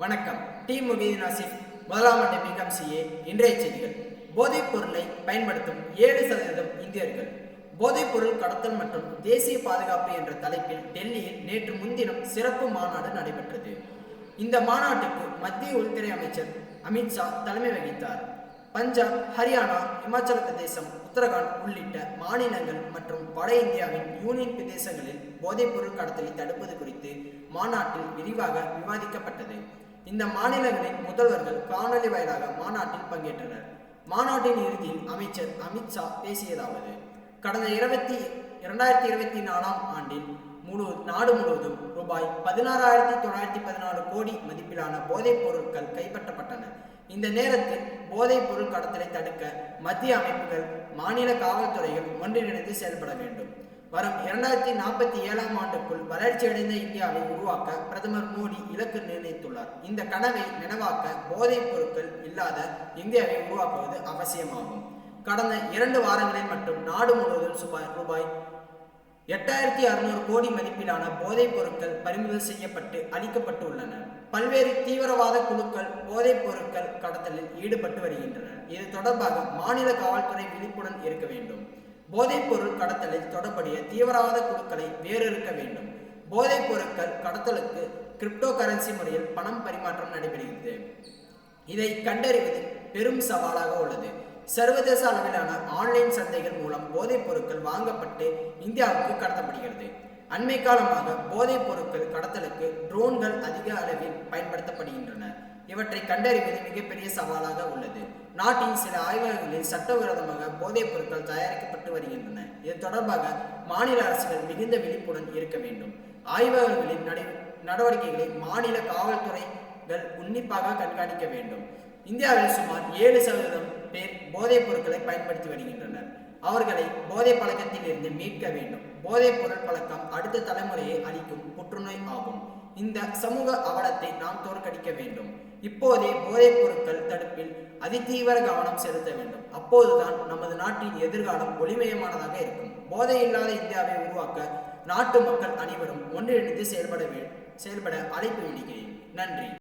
வணக்கம். டி. முகீதின் ஆசிப் முதலாம் ஆண்டு பிகாம் சிஏ இன்றைய செய்திகள். போதைப் பொருளை பயன்படுத்தும் ஏழு சதவீதம் இந்தியர்கள். போதைப் பொருள் கடத்தல் மற்றும் தேசிய பாதுகாப்பு என்ற தலைப்பில் டெல்லியில் நேற்று முன்தினம் சிறப்பு மாநாடு நடைபெற்றது. இந்த மாநாட்டுக்கு மத்திய உள்துறை அமைச்சர் அமித்ஷா தலைமை வகித்தார். பஞ்சாப் ஹரியானா இமாச்சல பிரதேசம் உத்தரகாண்ட் உள்ளிட்ட மாநிலங்கள் மற்றும் வட இந்தியாவின் யூனியன் பிரதேசங்களில் போதைப்பொருள் கடத்தலை தடுப்பது குறித்து மாநாட்டில் விரிவாக விவாதிக்கப்பட்டது. இந்த மாநிலங்களின் முதல்வர்கள் காணொலி வாயிலாக மாநாட்டில் பங்கேற்றனர். மாநாட்டின் இறுதியில் அமைச்சர் அமித்ஷா பேசியதாவது கடந்த இருபத்தி இரண்டாயிரத்தி இருபத்தி நாலாம் ஆண்டில் முழு நாடு முழுவதும் ரூபாய் பதினாறாயிரத்தி தொள்ளாயிரத்தி பதினாலு கோடி மதிப்பிலான போதைப் பொருட்கள் கைப்பற்றப்பட்டன. இந்த நேரத்தில் போதைப் பொருள் கடத்தலை தடுக்க மத்திய அமைப்புகள் மாநில காவல்துறைகள் ஒன்றிணைந்து செயல்பட வேண்டும். வரும் இரண்டாயிரத்தி நாற்பத்தி ஏழாம் ஆண்டுக்குள் வளர்ச்சியடைந்த இந்தியாவை உருவாக்க பிரதமர் மோடி இலக்கு நிர்ணயித்துள்ளார். இந்த கனவை நினைவாக்க போதைப் பொருட்கள் இல்லாத இந்தியாவை உருவாக்குவது அவசியமாகும். கடந்த இரண்டு வாரங்களில் மட்டும் நாடு முழுவதும் சுபாய் ரூபாய் எட்டாயிரத்தி அறுநூறு கோடி மதிப்பிலான போதைப் பொருட்கள் பறிமுதல் செய்யப்பட்டு அளிக்கப்பட்டு உள்ளன பல்வேறு தீவிரவாத குழுக்கள் போதைப் பொருட்கள் கடத்தலில் ஈடுபட்டு வருகின்றன. இது தொடர்பாக மாநில காவல்துறை விழிப்புடன் இருக்க வேண்டும். போதைப் பொருள் கடத்தலில் தொடர்புடைய தீவிரவாத குழுக்களை வேறறுக்க வேண்டும். போதைப் பொருட்கள் கடத்தலுக்கு கிரிப்டோ கரன்சி முறையில் பணம் பரிமாற்றம் நடைபெறுகிறது. இதை கண்டறிவது பெரும் சவாலாக உள்ளது. சர்வதேச அளவிலான ஆன்லைன் சந்தைகள் மூலம் போதைப் பொருட்கள் வாங்கப்பட்டு இந்தியாவுக்கு கடத்தப்படுகிறது. அண்மை காலமாக போதைப் பொருட்கள் கடத்தலுக்கு ட்ரோன்கள் அதிக அளவில் பயன்படுத்தப்படுகின்றன. இவற்றை கண்டறிவது மிகப்பெரிய சவாலாக உள்ளது. நாட்டின் சில ஆய்வகங்களில் சட்டவிரோதமாக போதைப் பொருட்கள் தயாரிக்கப்பட்டு வருகின்றன. இது தொடர்பாக மாநில அரசுகள் மிகுந்த விழிப்புடன் இருக்க வேண்டும். ஆய்வகங்களின் நடை நடவடிக்கைகளை மாநில காவல்துறைகள் உன்னிப்பாக கண்காணிக்க வேண்டும். இந்தியாவில் சுமார் ஏழு சதவீதம் பேர் போதைப் பொருட்களை பயன்படுத்தி வருகின்றனர். அவர்களை போதை பழக்கத்தில் இருந்து மீட்க வேண்டும். போதைப் பொருள் பழக்கம் அடுத்த தலைமுறையை அளிக்கும் புற்றுநோய் ஆகும். இந்த சமூக அவலத்தை நாம் தோற்கடிக்க வேண்டும். இப்போதே போதைப் பொருட்கள் தடுப்பில் அதிதீவிர கவனம் செலுத்த வேண்டும். அப்போதுதான் நமது நாட்டின் எதிர்காலம் ஒளிமயமானதாக இருக்கும். போதை இல்லாத இந்தியாவை உருவாக்க நாட்டு மக்கள் அனைவரும் ஒன்றிணைந்து செயல்பட செயல்பட அழைப்பு விடுகிறேன். நன்றி.